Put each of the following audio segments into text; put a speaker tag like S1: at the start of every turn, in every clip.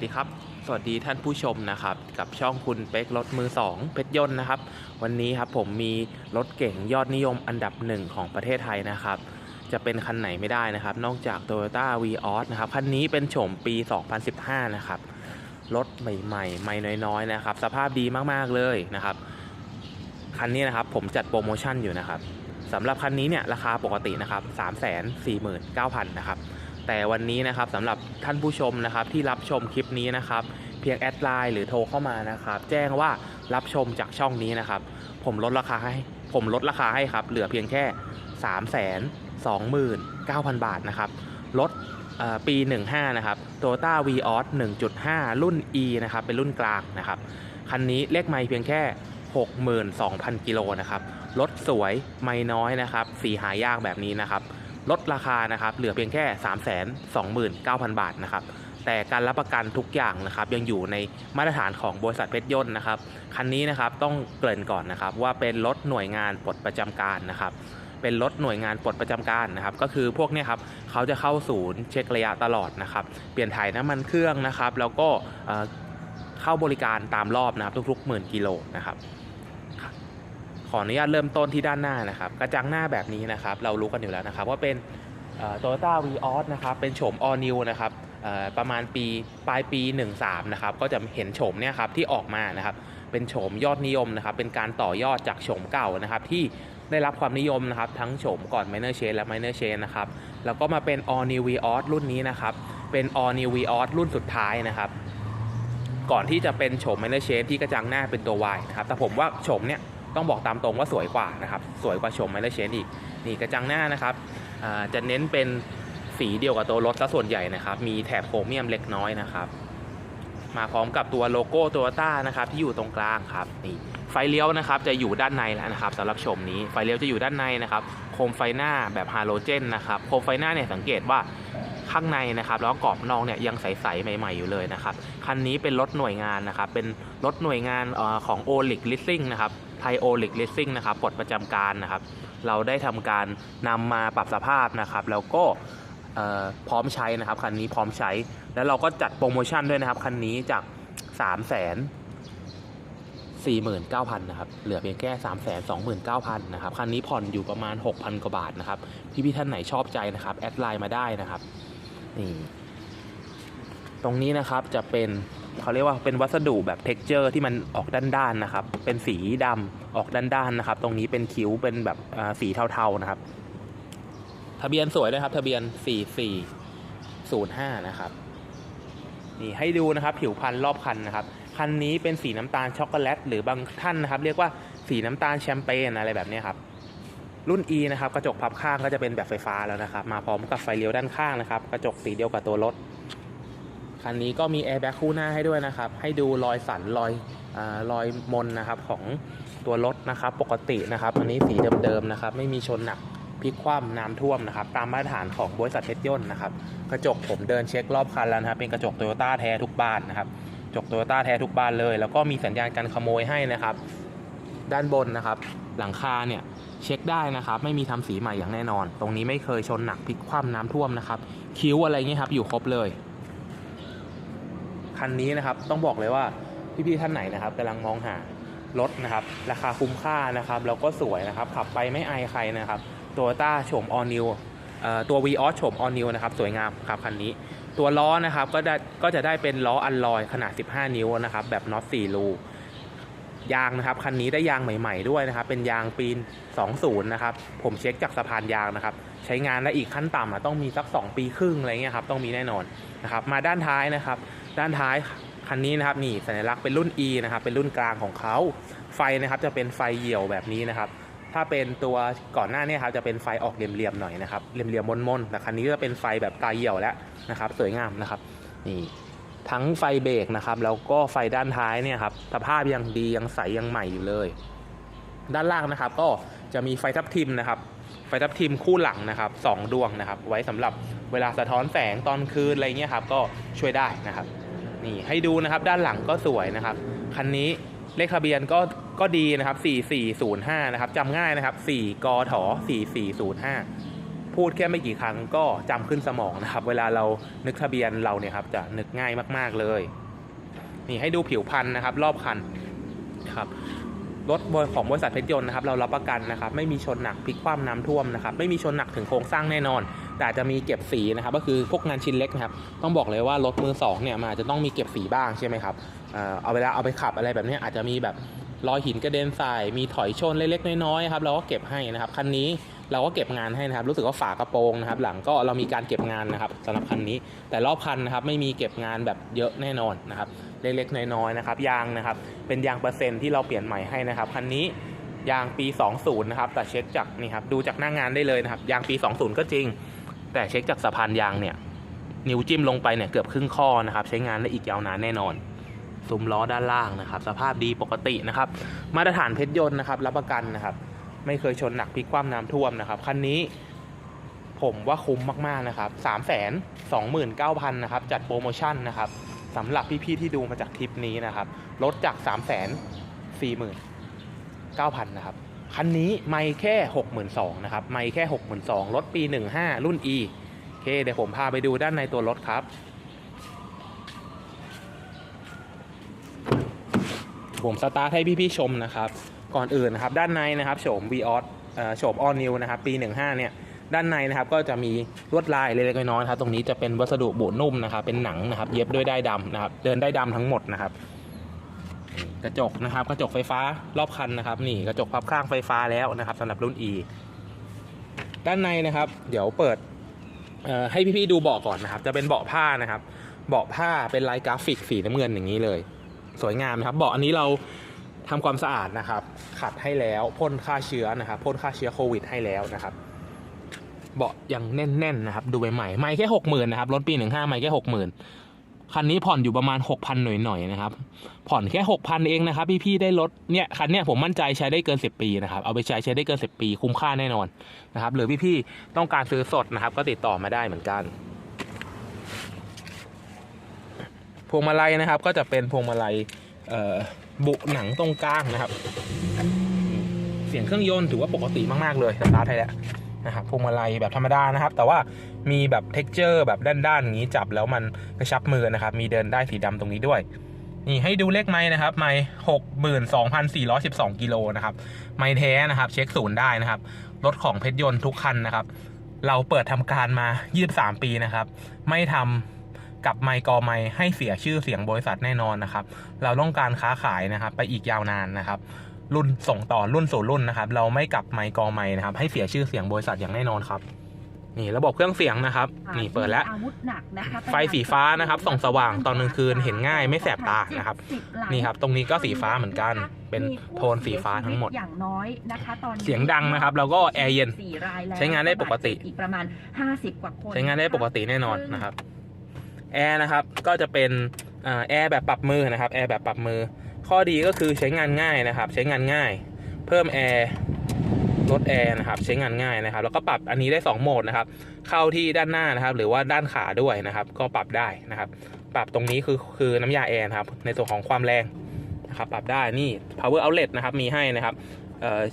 S1: สวัสดีครับ สวัสดีท่านผู้ชมนะครับ กับช่องคุณเป๊กรถมือ 2 เพชรยนต์นะครับ วันนี้ครับผมมีรถเก่งยอดนิยมอันดับหนึ่งของประเทศไทยนะครับ จะเป็นคันไหนไม่ได้นะครับ นอกจาก Toyota v ีออสนะครับ คันนี้เป็นโฉมปี 2015 นะครับ รถใหม่ๆ ใหม่น้อยๆ นะครับ สภาพดีมากๆเลยนะครับ คันนี้นะครับผมจัดโปรโมชั่นอยู่นะครับสำหรับคันนี้เนี่ยราคาปกตินะครับ 349,000 นะครับ แต่วันนี้นะครับสำหรับท่านผู้ชมนะครับที่รับชมคลิปนี้นะครับ เพียงแอดไลน์หรือโทรเข้ามานะครับ แจ้งว่ารับชมจากช่องนี้นะครับ ผมลดราคาให้ผมลดราคาให้ครับ เหลือเพียงแค่ 3 2 9 0 0 0 บาทนะครับรถเอ่อปี 15 นะครับ Toyota v ีออส1.5 รุ่น E นะครับ เป็นรุ่นกลางนะครับ คันนี้เลขไม่เพียงแค่ 62,000 กิโลนะครับ รถสวย ไม่น้อยนะครับ สีหายากแบบนี้นะครับ ลดราคานะครับเหลือเพียงแค่ 3 2 9 0 0 0 บาทนะครับแต่การรับประกันทุกอย่างนะครับยังอยู่ในมาตรฐานของบริษัทเพชรยนต์นะครับคันนี้นะครับต้องเกริ่นก่อนนะครับว่าเป็นรถหน่วยงานปลดประจำการนะครับเป็นรถหน่วยงานปลดประจำการนะครับก็คือพวกนี้ครับเขาจะเข้าศูนย์เช็คระยะตลอดนะครับเปลี่ยนถ่ายน้ำมันเครื่องนะครับแล้วก็เข้าบริการตามรอบนะครับทุกๆหมื่นกิโลนะครับ ขออนุญาตเริ่มต้นที่ด้านหน้านะครับ กระจังหน้าแบบนี้นะครับ เรารู้กันอยู่แล้วนะครับ ว่าเป็นโตโยต้าวีออสนะครับ เป็นโฉม all new นะครับประมาณปีปลายปี 13 นะครับ ก็จะเห็นโฉมเนี่ยครับที่ออกมานะครับ เป็นโฉมยอดนิยมนะครับ เป็นการต่อยอดจากโฉมเก่านะครับที่ได้รับความนิยมนะครับ ทั้งโฉมก่อน minor chain และ minor chain นะครับ แล้วก็มาเป็น all new vios รุ่นนี้นะครับ เป็น all new vios รุ่นสุดท้ายนะครับ ก่อนที่จะเป็นโฉม minor chain ที่กระจังหน้าเป็นตัว Y นะครับ แต่ผมว่าโฉมเนี่ย ต้องบอกตามตรงว่าสวยกว่านะครับสวยกว่าชมไมเลเชนอีกนี่กระจังหน้านะครับจะเน้นเป็นสีเดียวกับตัวรถซะส่วนใหญ่นะครับ มีแถบโครเมียมเล็กน้อยนะครับ มาพร้อมกับตัวโลโก้โตโยต้านะครับที่อยู่ตรงกลางครับนี่ไฟเลี้ยวนะครับจะอยู่ด้านในแล้วนะครับสำหรับชมนี้ไฟเลี้ยวจะอยู่ด้านในนะครับ โคมไฟหน้าแบบฮาโลเจนนะครับโคมไฟหน้าเนี่ยสังเกตว่า ข้างในนะครับแล้วกรอบนอกเนี่ยยังใสๆใหม่ ๆอยู่เลยนะครับคันนี้เป็นรถหน่วยงานนะครับเป็นรถหน่วยงานออของโอลิกลิสซิ่งนะครับไทยโอลิกลิสซิ่งนะครับปลดประจำการนะครับ เราได้ทำการนำมาปรับสภาพนะครับ แล้วก็พร้อมใช้นะครับคันนี้พร้อมใช้ แล้วเราก็จัดโปรโมชั่นด้วยนะครับคันนี้จาก3 4 9 0 0 0นะครับเหลือเพียงแค่3 2 9 0 0 0นะครับคันนี้ผ่อนอยู่ประมาณ 6,000 กว่าบาทนะครับพี่ๆท่านไหนชอบใจนะครับ แอดไลน์มาได้นะครับ นี่ตรงนี้นะครับจะเป็นเขาเรียกว่าเป็นวัสดุแบบเท็กเจอร์ที่มันออกด้านๆนะครับ เป็นสีดำออกด้านๆนะครับ ตรงนี้เป็นคิ้วเป็นแบบสีเทาๆนะครับ ทะเบียนสวยเลยครับ ทะเบียน 4405 นะครับนี่ให้ดูนะครับผิวพันรอบคันนะครับ คันนี้เป็นสีน้ำตาลช็อกโกแลตหรือบางท่านนะครับ เรียกว่าสีน้ำตาลแชมเปญอะไรแบบนี้ครับ รุ่น E นะครับกระจกพับข้างก็จะเป็นแบบไฟฟ้าแล้วนะครับ มาพร้อมกับไฟเลี้ยวด้านข้างนะครับ กระจกสีเดียวกับตัวรถคันนี้ก็มีแอร์แบ็กคู่หน้าให้ด้วยนะครับ ให้ดูรอยสันรอยอรอยมนนะครับของตัวรถนะครับ ปกตินะครับ อันนี้สีเดิมๆนะครับ ไม่มีชนหนักพลิกคว่ำน้ำท่วมนะครับ ตามมาตรฐานของบริษัทเพชรยนนะครับ กระจกผมเดินเช็ครอบคันแล้วนะครับ เป็นกระจกโตโยต้าแท้ทุกบานนะครับกระจกโตโยต้าแท้ทุกบานเลย แล้วก็มีสัญญาณการขโมยให้นะครับ ด้านบนนะครับ หลังคาเนี่ย เช็คได้นะครับ ไม่มีทำสีใหม่อย่างแน่นอน ตรงนี้ไม่เคยชนหนักพลิกคว่ำน้ำท่วมนะครับ คิ้วอะไรเงี้ยครับ อยู่ครบเลย คันนี้นะครับต้องบอกเลยว่าพี่ๆท่านไหนนะครับกำลังมองหารถนะครับ ราคาคุ้มค่านะครับแล้วก็สวยนะครับ ขับไปไม่อายใครนะครับตัวต้าโฉม all new เอ่อตัว v ีออสโฉม all new นะครับสวยงามครับคันนี้ ตัวล้อนะครับก็ได้ก็จะได้เป็นล้ออัลลอยขนาด 15 นิ้วนะครับแบบน็อต4รู ยางนะครับคันนี้ได้ยางใหม่ ๆด้วยนะครับ เป็นยางปีน 20 นะครับ ผมเช็คจากสะพานยางนะครับ ใช้งานได้อีกขั้นต่ำต้องมีสัก 2 ปีครึ่งอะไรเงี้ยครับต้องมีแน่นอนนะครับ มาด้านท้ายนะครับ ด้านท้ายคันนี้นะครับนี่สัญลักษณ์เป็นรุ่น E นะครับเป็นรุ่นกลางของเขาไฟนะครับจะเป็นไฟเหี่ยวแบบนี้นะครับ ถ้าเป็นตัวก่อนหน้านี้ครับจะเป็นไฟออกเหลี่ยมๆหน่อยนะครับเหลี่ยมๆมนๆแต่คันนี้ก็เป็นไฟแบบตาเหี่ยวแล้วนะครับ สวยงามนะครับนี่ ทั้งไฟเบรกนะครับ แล้วก็ไฟด้านท้ายเนี่ยครับสภาพยังดียังใสยังใหม่อยู่เลย ด้านล่างนะครับ ก็จะมีไฟทับทิมนะครับ ไฟทับทิมคู่หลังนะครับสองดวงนะครับ ไว้สำหรับเวลาสะท้อนแสงตอนคืนอะไรเงี้ยครับ ก็ช่วยได้นะครับ นี่ให้ดูนะครับด้านหลังก็สวยนะครับคันนี้เลขทะเบียนก็ก็ดีนะครับ 4405 นะครับจำง่ายนะครับ 4กถ4405 พูดแค่ไม่กี่ครั้งก็จำขึ้นสมองนะครับ เวลาเรานึกทะเบียนเราเนี่ยครับจะนึกง่ายมาก ๆเลย นี่ให้ดูผิวพันธุ์นะครับ รอบคันครับรถของบริษัทเพชรยนต์นะครับเรารับประกันนะครับไม่มีชนหนักพลิกคว่ำน้ำท่วมนะครับไม่มีชนหนักถึงโครงสร้างแน่นอน แต่อาจจะมีเก็บสีนะครับก็คือพวกงานชิ้นเล็กนะครับต้องบอกเลยว่ารถมือสองเนี่ยมันอาจจะต้องมีเก็บสีบ้างใช่ไหมครับเอาเวลาเอาไปขับอะไรแบบนี้อาจจะมีแบบรอยหินกระเด็นใส่มีถอยชนเล็กๆน้อยๆครับเราก็เก็บให้นะครับคันนี้ เราก็เก็บงานให้นะครับ รู้สึกว่าฝากระโปรงนะครับ หลังก็เรามีการเก็บงานนะครับสำหรับคันนี้ แต่รอบคันนะครับไม่มีเก็บงานแบบเยอะแน่นอนนะครับ เล็กๆน้อยๆนะครับ ยางนะครับ เป็นยางเปอร์เซ็นต์ที่เราเปลี่ยนใหม่ให้นะครับคันนี้ยางปี 20 นะครับ แต่เช็คจากนี่ครับ ดูจากหน้างงานได้เลยนะครับ ยางปี 20 ก็จริง แต่เช็คจากสะพานยางเนี่ย นิ้วจิ้มลงไปเนี่ยเกือบครึ่งข้อนะครับ ใช้งานได้อีกยาวนานแน่นอนซุ้มล้อด้านล่างนะครับ สภาพดีปกตินะครับ มาตรฐานเพชรยนต์นะครับ รับประกันนะครับ ไม่เคยชนหนักพลิกคว่ำน้ำท่วมนะครับคันนี้ผมว่าคุ้มมากๆนะครับ3 2 9 0 0 0นะครับจัดโปรโมชั่นนะครับสำหรับพี่ๆที่ดูมาจากคลิปนี้นะครับลดจาก 3 4 9 0 0 9,000นะครับคันนี้ไม่แค่ 62,000นะครับไม่แค่ 62,000รถปี 15 รุ่น E โอเคเดี๋ยวผมพาไปดูด้านในตัวรถครับผมสตาร์ทให้พี่ๆชมนะครับ ก่อนอื่นนะครับ ด้านในนะครับโฉม v ีออสโฉม all new นะครับ ปี 15 เนี่ย ด้านในนะครับก็จะมีลวดลายเล็กๆน้อยๆครับ ตรงนี้จะเป็นวัสดุบุนุ่มนะครับ เป็นหนังนะครับ เย็บด้วยได้ดำนะครับ เดินได้ายดำทั้งหมดนะครับ กระจกนะครับ กระจกไฟฟ้ารอบคันนะครับ นี่กระจกพับข้างไฟฟ้าแล้วนะครับสำหรับรุ่น E ด้านในนะครับ เดี๋ยวเปิดให้พี่ๆดูเบาะก่อนนะครับ จะเป็นเบาะผ้านะครับ เบาะผ้าเป็นลายกราฟิกสีน้ำเงินอย่างนี้เลย สวยงามนะครับ เบาะอันนี้เรา ทำความสะอาดนะครับ ขัดให้แล้วพ่นฆ่าเชื้อนะครับพ่นฆ่าเชื้อโควิดให้แล้วนะครับ เบาะยังแน่นๆนะครับ ดูใหม่ๆไม่แค่หกหมื่นนะครับรถปีหนึ่งห้าไม่แค่หกหมื่นคันนี้ผ่อนอยู่ประมาณหกพันหน่อยๆนะครับ ผ่อนแค่หกพันเองนะครับ พี่ๆได้รถเนี่ยคันเนี้ยผมมั่นใจใช้ได้เกินสิบปีนะครับ เอาไปใช้ใช้ได้เกินสิบปี คุ้มค่าแน่นอนนะครับหรือพี่ๆต้องการซื้อสดนะครับ ก็ติดต่อมาได้เหมือนกันพวงมาลัยนะครับ ก็จะเป็นพวงมาลัยเอ่อ บุหนังตรงกลางนะครับ เสียงเครื่องยนต์ถือว่าปกติมาก ๆ เลยสตาร์ทไทยแล้วนะครับพวงมาลัยแบบธรรมดานะครับ แต่ว่ามีแบบเท็กเจอร์แบบด้านๆอย่างนี้จับแล้วมันกระชับมือนะครับ มีเดินได้สีดำตรงนี้ด้วยนี่ให้ดูเลขไม้นะครับ ไม้หกหมื่นสองพันสี่ร้อยสิบสองกิโลนะครับ ไม้แท้นะครับ เช็คศูนย์ได้นะครับ รถของเพชรยนต์ทุกคันนะครับ เราเปิดทำการมา23ปีนะครับ ไม่ทำ กับไมค์กอไมค์ให้เสียชื่อเสียงบริษัทแน่นอนนะครับ เราต้องการค้าขายนะครับ ไปอีกยาวนานนะครับ รุ่นส่งต่อรุ่นสู่รุ่นนะครับ เราไม่กลับไมค์กอไมค์นะครับ ให้เสียชื่อเสียงบริษัทอย่างแน่นอนครับนี่ระบบเครื่องเสียงนะครับ นี่เปิดแล้ว
S2: อาวุธหนักนะคะ
S1: ไฟสีฟ้านะครับ ส่องสว่างตอนกลางคืนเห็นง่ายไม่แสบตานะครับ นี่ครับ ตรงนี้ก็สีฟ้าเหมือนกัน เป็นโทนสีฟ้าทั้งหมด
S2: อย่างน้อยนะคะตอนนี้
S1: เสียงดังนะครับ แล้วก็แอร์เย็น
S2: สี่รายแล้ว
S1: ใช้งานได้ปกติ
S2: อีกประมาณ 50 กว่าคน
S1: ใช้งานได้ปกติแน่นอนนะครับ แอร์นะครับก็จะเป็นแอร์แบบปรับมือนะครับแอร์แบบปรับมือ ข้อดีก็คือใช้งานง่ายนะครับ ใช้งานง่าย เพิ่มแอร์ลดแอร์นะครับใช้งานง่ายนะครับ แล้วก็ปรับอันนี้ได้ 2 โหมดนะครับ เข้าที่ด้านหน้านะครับ หรือว่าด้านขาด้วยนะครับ ก็ปรับได้นะครับ ปรับตรงนี้คือคือน้ำยาแอร์นะครับ ในส่วนของความแรงนะครับ ปรับได้นี่ power outlet นะครับมีให้นะครับ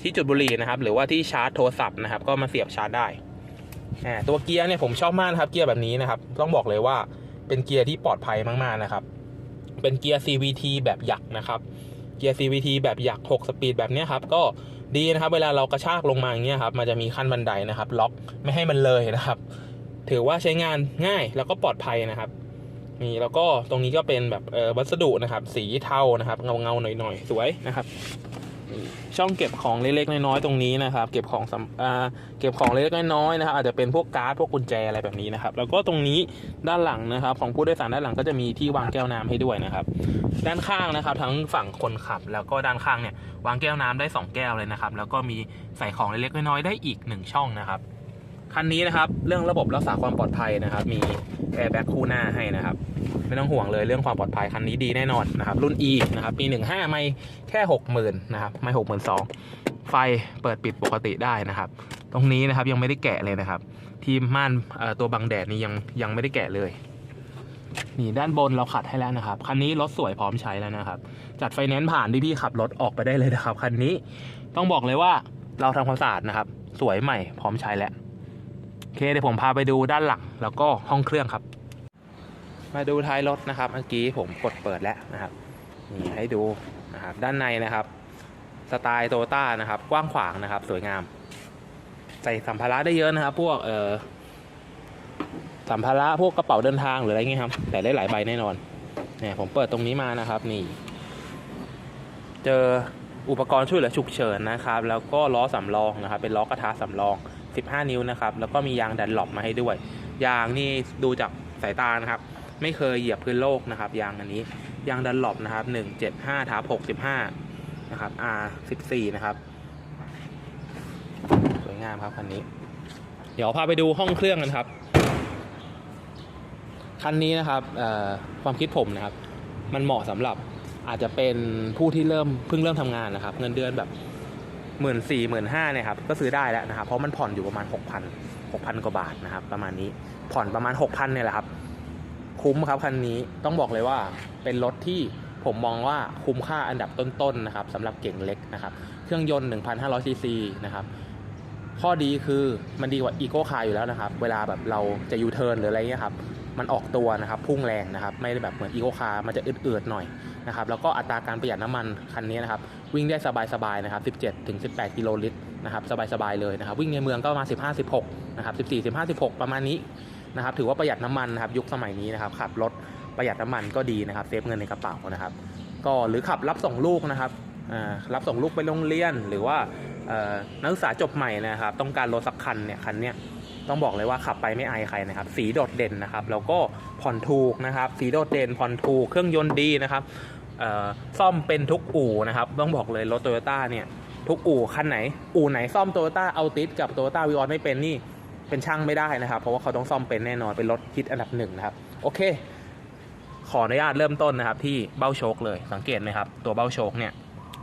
S1: ที่จุดบุหรี่นะครับ หรือว่าที่ชาร์จโทรศัพท์นะครับ ก็มาเสียบชาร์จได้อ่าตัวเกียร์เนี่ยผมชอบมากครับเกียร์แบบนี้นะครับ ต้องบอกเลยว่า เป็นเกียร์ที่ปลอดภัยมากๆนะครับ เป็นเกียร์ CVT แบบหยักนะครับ เกียร์ CVT แบบหยัก 6 สปีดแบบนี้ครับ ก็ดีนะครับ เวลาเรากระชากลงมาอย่างเงี้ยครับ มันจะมีขั้นบันไดนะครับ ล็อกไม่ให้มันเลยนะครับ ถือว่าใช้งานง่ายแล้วก็ปลอดภัยนะครับนี่แล้วก็ตรงนี้ก็เป็นแบบวัสดุนะครับ สีเทานะครับ เงาเงาๆหน่อยๆ สวยนะครับ ช่องเก็บของเล็กๆน้อยๆตรงนี้นะครับ เก็บของสำอ่าเก็บของเล็กๆน้อยๆนะครับอาจจะเป็นพวกการ์ดพวกกุญแจอะไรแบบนี้นะครับ แล้วก็ตรงนี้ด้านหลังนะครับ ของผู้โดยสารด้านหลังก็จะมีที่วางแก้วน้ำให้ด้วยนะครับ ด้านข้างนะครับ ทั้งฝั่งคนขับ แล้วก็ด้านข้างเนี่ยวางแก้วน้ำได้ 2 แก้วเลยนะครับ แล้วก็มีใส่ของเล็กๆน้อยๆได้อีก 1 ช่องนะครับ คันนี้นะครับเรื่องระบบรักษาความปลอดภัยนะครับ มีแอร์แบ็กคู่หน้าให้นะครับ ไม่ต้องห่วงเลยเรื่องความปลอดภัยคันนี้ดีแน่นอนนะครับ รุ่น E นะครับปี 15 ไม่แค่ 60,000นะครับไม่ 62,000ไฟเปิดปิดปกติได้นะครับ ตรงนี้นะครับยังไม่ได้แกะเลยนะครับ ที่ม่านตัวบังแดดนี่ยังยังไม่ได้แกะเลยนี่ด้านบนเราขัดให้แล้วนะครับคันนี้รถสวยพร้อมใช้แล้วนะครับ จัดไฟแนนซ์ผ่านที่พี่ขับรถออกไปได้เลยนะครับคันนี้ต้องบอกเลยว่าเราทำความสะอาดนะครับ สวยใหม่พร้อมใช้แล้ว เคเดี๋ยวผมพาไปดูด้านหลังแล้วก็ห้องเครื่องครับ มาดูท้ายรถนะครับเมื่อกี้ผมกดเปิดแล้วนะครับนี่ให้ดูนะครับด้านในนะครับ สไตล์โตต้านะครับ กว้างขวางนะครับ สวยงาม ใส่สัมภาระได้เยอะนะครับ พวกเอ่อสัมภาระพวกกระเป๋าเดินทางหรืออะไรเงี้ยครับ แต่ได้หลายใบแน่นอนเนี่ยผมเปิดตรงนี้มานะครับ นี่ เจออุปกรณ์ช่วยเหลือฉุกเฉินนะครับ แล้วก็ล้อสำรองนะครับ เป็นล้อกระทะสำรอง 15 นิ้วนะครับ แล้วก็มียางดันหลบมาให้ด้วย ยางนี่ดูจากสายตานะครับ ไม่เคยเหยียบพื้นโลกนะครับ ยางอันนี้ ยางดันหลบนะครับ 175ทับ65 นะครับ R 14 นะครับ สวยงามครับคันนี้ เดี๋ยวพาไปดูห้องเครื่องกันครับ คันนี้นะครับความคิดผมนะครับ มันเหมาะสำหรับอาจจะเป็นผู้ที่เริ่มเพิ่งเริ่มทำงานนะครับ เงินเดือนแบบ หมื่นสี่หมื่นห้าเนี่ยครับก็ซื้อได้แล้วนะครับเพราะมันผ่อนอยู่ประมาณหกพันหกพันกว่าบาทนะครับ ประมาณนี้ผ่อนประมาณหกพันเนี่ยแหละครับ คุ้มครับคันนี้ต้องบอกเลยว่าเป็นรถที่ผมมองว่าคุ้มค่าอันดับต้นๆนะครับสำหรับเก่งเล็กนะครับ เครื่องยนต์ 1,500ซีซีนะครับข้อดีคือมันดีกว่าอีโก้คาอยู่แล้วนะครับ เวลาแบบเราจะยูเทิร์นหรืออะไรเงี้ยครับ มันออกตัวนะครับพุ่งแรงนะครับไม่ได้แบบเหมือนอีโก้คาร์มันจะอืดๆหน่อยนะครับแล้วก็อัตราการประหยัดน้ำมันคันนี้นะครับวิ่งได้สบายๆนะครับ17ถึง18 กิโลลิตรนะครับสบายๆเลยนะครับวิ่งในเมืองก็ประมาณ15 16นะครับ14 15 16 ประมาณนี้นะครับถือว่าประหยัดน้ำมันนะครับยุคสมัยนี้นะครับขับรถประหยัดน้ำมันก็ดีนะครับเซฟเงินในกระเป๋านะครับก็หรือขับรับส่งลูกนะครับรับส่งลูกไปโรงเรียนหรือว่านักศึกษาจบใหม่นะครับต้องการรถสักคันเนี่ยคันเนี้ย ต้องบอกเลยว่าขับไปไม่อายใครนะครับ สีโดดเด่นนะครับ แล้วก็ผ่อนถูกนะครับ สีโดดเด่นผ่อนถูก เครื่องยนต์ดีนะครับซ่อมเป็นทุกอู่นะครับ ต้องบอกเลยรถโตโยต้าเนี่ยทุกอู่คันไหน อู่ไหนซ่อมโตโยต้าเอาติดกับโตโยต้าวีออนไม่เป็นนี่เป็นช่างไม่ได้นะครับ เพราะว่าเขาต้องซ่อมเป็นแน่นอนเป็นรถฮิตอันดับหนึ่งนะครับ โอเค ขออนุญาตเริ่มต้นนะครับ ที่เบ้าโชคเลยสังเกตไหมครับ ตัวเบ้าโชคเนี่ย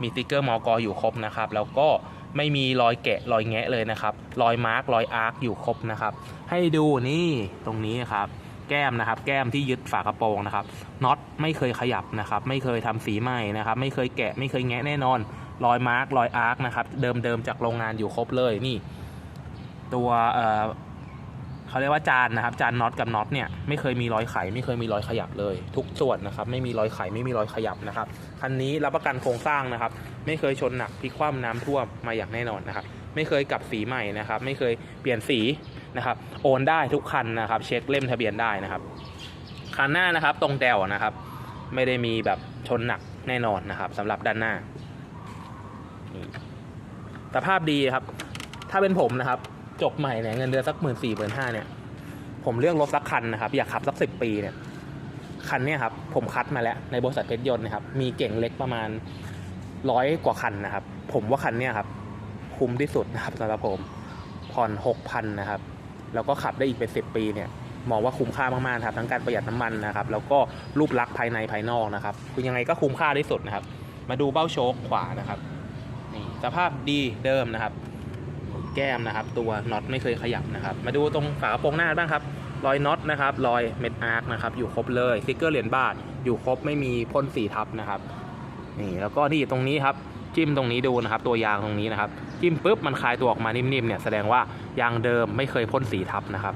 S1: มีสติ๊กเกอร์มอกอยู่ครบนะครับ แล้วก็ ไม่มีรอยแกะรอยแงะเลยนะครับ รอยมาร์กรอยอาร์คอยู่ครบนะครับ ให้ดูนี่ตรงนี้ครับ แก้มนะครับ แก้มที่ยึดฝากระโปรงนะครับน็อตไม่เคยขยับนะครับ ไม่เคยทำสีใหม่นะครับ ไม่เคยแกะไม่เคยแงะแน่นอน รอยมาร์กรอยอาร์คนะครับ เดิมๆจากโรงงานอยู่ครบเลยนี่ ตัว เขาเรียกว่าจานนะครับจานน็อตกับน็อตเนี่ยไม่เคยมีรอยไขไม่เคยมีรอยขยับเลย ทุกส่วนนะครับไม่มีรอยไขไม่มีรอยขยับนะครับคันนี้รับประกันโครงสร้างนะครับ ไม่เคยชนหนักพลิกคว่ำน้ำท่วมมาอย่างแน่นอนนะครับไม่เคยกลับสีใหม่นะครับ ไม่เคยเปลี่ยนสีนะครับโอนได้ทุกคันนะครับ เช็คเล่มทะเบียนได้นะครับคันหน้านะครับตรงแดวนะครับ ไม่ได้มีแบบชนหนักแน่นอนนะครับสำหรับด้านหน้าสภาพดีครับ ถ้าเป็นผมนะครับ จบใหม่เนี่ยเงินเดือนสักหมื่นสี่หมื่นห้าเนี่ย ผมเลือกรถสักคันนะครับ อยากขับสักสิบปีเนี่ยคันเนี้ยครับผมคัดมาแล้วในบริษัทเพชรยนต์นะครับ มีเก่งเล็กประมาณร้อยกว่าคันนะครับ ผมว่าคันเนี้ยครับ คุ้มที่สุดนะครับสำหรับผมผ่อนหกพันนะครับ แล้วก็ขับได้อีกเป็นสิบปีเนี่ยมองว่าคุ้มค่ามากๆครับทั้งการประหยัดน้ำมันนะครับ แล้วก็รูปลักษณ์ภายในภายนอกนะครับคือยังไงก็คุ้มค่าที่สุดนะครับ มาดูเบ้าโชคขวานะครับนี่สภาพดีเดิมนะครับ แก้มนะครับ ตัวน็อตไม่เคยขยับนะครับ มาดูตรงฝากระโปรงหน้าบ้างครับ รอยน็อตนะครับ รอยเม็ดอาร์คนะครับ อยู่ครบเลยสติ๊กเกอร์เหรียญบาท อยู่ครบไม่มีพ่นสีทับนะครับ นี่แล้วก็นี่ตรงนี้ครับจิ้มตรงนี้ดูนะครับ ตัวยางตรงนี้นะครับ จิ้มปุ๊บมันคลายตัวออกมานิ่มๆเนี่ยแสดงว่ายางเดิมไม่เคยพ่นสีทับนะครับ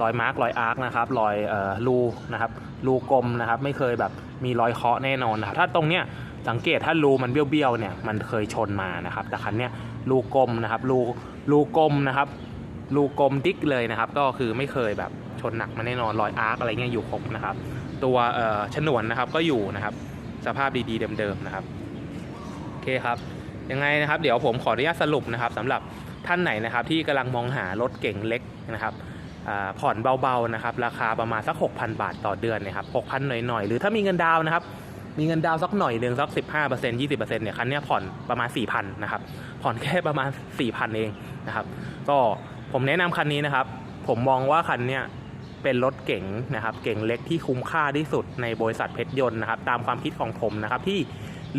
S1: รอยมาร์กรอยอาร์คนะครับรอยเอ่อรูนะครับรูกลมนะครับ ไม่เคยแบบมีรอยเคาะแน่นอนนะครับถ้าตรงเนี้ยสังเกตถ้ารูมันเบี้ยวๆเนี่ยมันเคยชนมานะครับ แต่คันเนี้ยรูกลมนะครับรู รูกลมนะครับ รูกลมดิ๊กเลยนะครับ ก็คือไม่เคยแบบชนหนักมาแน่นอนรอยอาร์คอะไรเงี้ยอยู่ครบนะครับ ตัวเอ่อฉนวนนะครับก็อยู่นะครับ สภาพดีๆเดิมๆนะครับโอเคครับยังไงนะครับ เดี๋ยวผมขออนุญาตสรุปนะครับสำหรับท่านไหนนะครับ ที่กำลังมองหารถเก่งเล็กนะครับผ่อนเบาๆนะครับ ราคาประมาณสัก 6,000 บาทต่อเดือนนะครับ6,000 หน่อยๆ หรือถ้ามีเงินดาวนะครับ มีเงินดาวสักหน่อยหนึ่งสัก 15% 20%เนี่ยคันเนี้ยผ่อนประมาณ 4,000นะครับผ่อนแค่ประมาณ 4,000 เองนะครับก็ผมแนะนำคันนี้นะครับ ผมมองว่าคันเนี้ยเป็นรถเก๋งนะครับเก๋งเล็กที่คุ้มค่าที่สุดในบริษัทเพชรยนต์นะครับตามความคิดของผมนะครับที่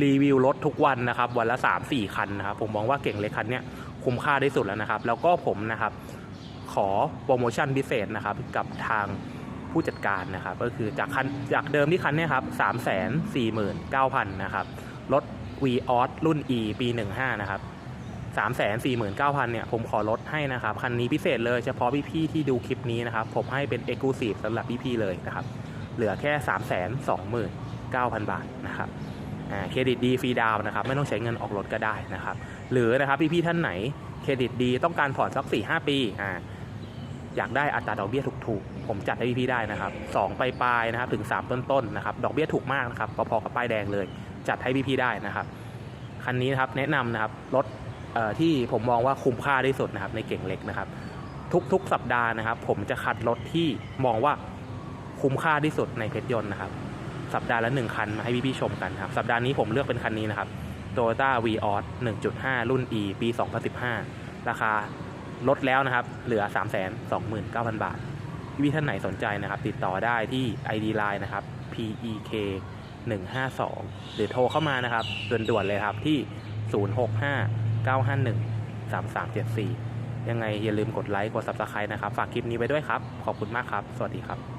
S1: รีวิวรถทุกวันนะครับวันละ 3-4 คันนะครับผมมองว่าเก๋งเล็กคันเนี้ยคุ้มค่าที่สุดแล้วนะครับ แล้วก็ผมนะครับขอโปรโมชั่นพิเศษนะครับกับทาง ผู้จัดการนะครับ ก็คือจากคันจากเดิมที่คันเนี้ครับสามแสนสี่หมื่นเก้าพันนะครับ รถ v ีออสรุ่น E ปี15นะครับ3 4 9 0 0 0เนี่ย ผมขอลดให้นะครับ คันนี้พิเศษเลยเฉพาะพี่ๆที่ดูคลิปนี้นะครับ ผมให้เป็น e x c l u s i v e สำหรับพี่ๆเลยนะครับ เหลือแค่3 2 9 0 0 0บาทนะครับเครดิตดีฟรีดาวน์นะครับไม่ต้องใช้เงินออกรถก็ได้นะครับ หรือนะครับพี่ๆท่านไหนเครดิตดีต้องการผ่อนสัก4 5 ปีอ่า อยากได้อัตราดอกเบี้ยถูกๆ ผมจัดให้พี่ๆได้นะครับ2ปลายๆนะครับถึง 3 ต้นๆนะครับ ดอกเบี้ยถูกมากนะครับพอๆกับป้ายแดงเลย จัดให้พี่ๆได้นะครับ คันนี้นะครับแนะนำนะครับรถที่ผมมองว่าคุ้มค่าที่สุดนะครับในเก่งเล็กนะครับ ทุกๆสัปดาห์นะครับ ผมจะคัดรถที่มองว่าคุ้มค่าที่สุดในเพชรยนต์นะครับ สัปดาห์ละหนึ่งคันมาให้พี่ๆชมกันครับ สัปดาห์นี้ผมเลือกเป็นคันนี้นะครับ Toyota v ีออส1.5 รุ่น E ปี 2015 ราคา ลดแล้วนะครับ เหลือ 329,000 บาท พี่ท่านไหนสนใจนะครับ ติดต่อได้ที่ ID Line นะครับ PEK 152 หรือโทรเข้ามานะครับด่วนๆเลยครับที่ 065 951 3374 ยังไงอย่าลืมกดไลค์ กด Subscribe นะครับ ฝากคลิปนี้ไว้ด้วยครับ ขอบคุณมากครับ สวัสดีครับ